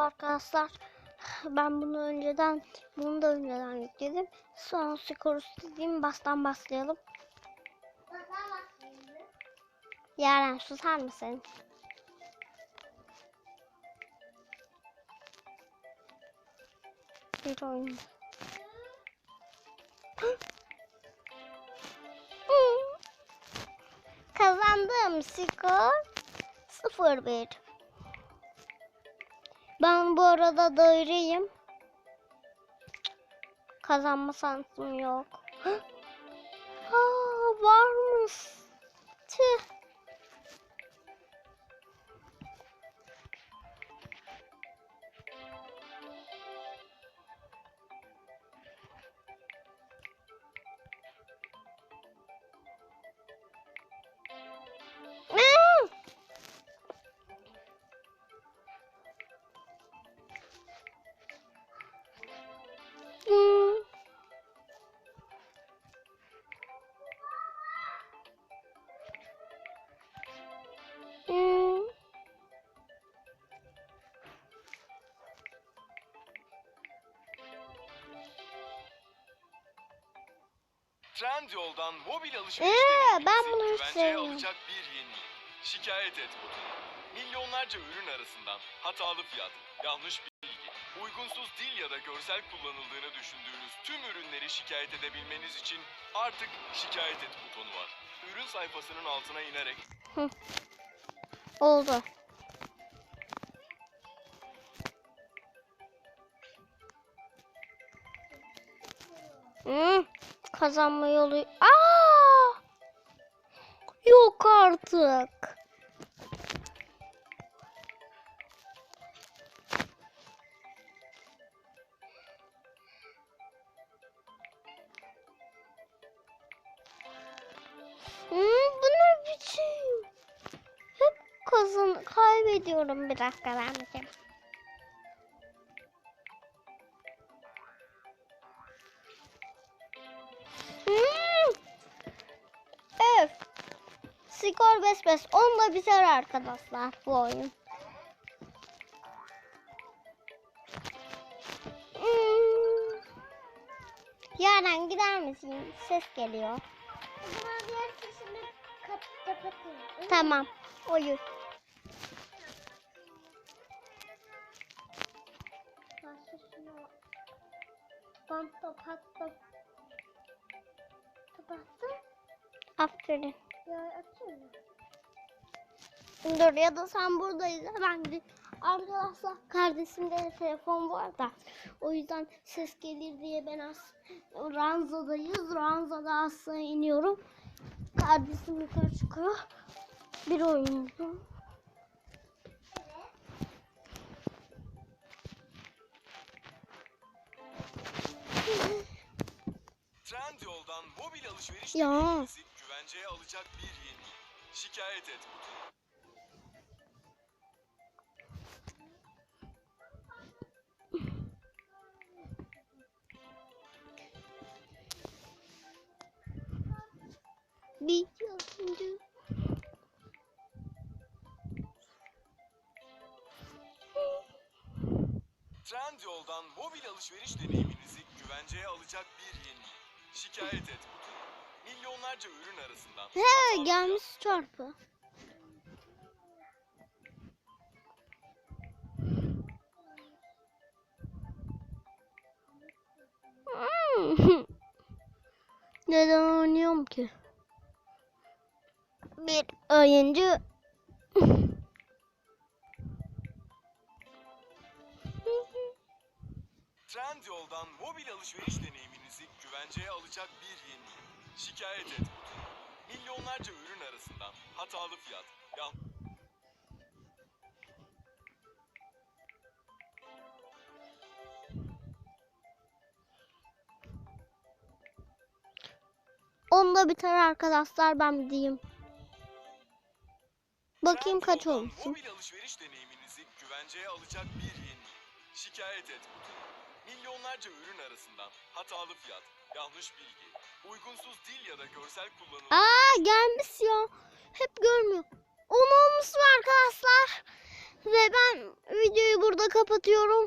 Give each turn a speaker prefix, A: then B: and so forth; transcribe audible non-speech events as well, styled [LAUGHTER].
A: arkadaşlar. [SIGHS] Ben bunu önceden, bunu da önceden yükledim. Sonra skor istediğim baştan başlayalım. Yaren susar mısın? Bir oyun. [GASPS] Kazandım skor 0-1. Ben bu arada daireyim. Kazanma şansım yok. [GASPS] Aa,
B: Trendyol'dan mobil alışveriş
A: Ee, ben bunu hiç
B: güvenceye
A: sevmiyorum.
B: alacak bir yeni. Şikayet et butonu. Milyonlarca ürün arasından hatalı fiyat, yanlış bilgi, uygunsuz dil ya da görsel kullanıldığını düşündüğünüz tüm ürünleri şikayet edebilmeniz için artık şikayet et butonu var. Ürün sayfasının altına inerek
A: Oldu. Hmm, kazanma yolu. Aa! Yok artık. Hmm, bu ne biçim? Hep kazan kaybediyorum bir dakika bence. Skor 5-5. Onunla biter arkadaşlar bu oyun. Hmm. Yaren gider misin? Ses geliyor.
C: Sesini kapatın.
A: Tamam.
C: Patla. Kapattın.
A: Aferin.
C: Ya mı?
A: Dur ya da sen buradayız. Ben gideyim. Arkadaşlar kardeşimde de telefon var da. O yüzden ses gelir diye ben az ranzadayız. Ranzada aşağı iniyorum. Kardeşim yukarı çıkıyor. Bir oyun buldum.
B: Trendyol'dan mobil alışveriş
A: Ya.
B: Güvenceye alacak bir yeni. Şikayet et butonu.
A: Bir yıldı.
B: Trendyol'dan mobil alışveriş deneyiminizi güvenceye alacak bir yeni. Şikayet et butonu. Milyonlarca ürün arasından
A: He gelmiş çarpı. Hmm. Neden oynuyorum ki? Bir oyuncu
B: Trendyol'dan mobil alışveriş deneyiminizi güvenceye alacak bir yeni. Şikayet et. Milyonlarca ürün arasından hatalı fiyat, yan...
A: onda biter arkadaşlar ben diyeyim. Bakayım kaç olmuşum.
B: Mobil alışveriş deneyiminizi güvenceye alacak bir yeni. Şikayet et butonu. Milyonlarca ürün arasından hatalı fiyat, yanlış bilgi, uygunsuz dil ya da görsel kullanım...
A: Aa gelmiş ya. Hep görmüyor. 10 olmuş mu arkadaşlar? Ve ben videoyu burada kapatıyorum.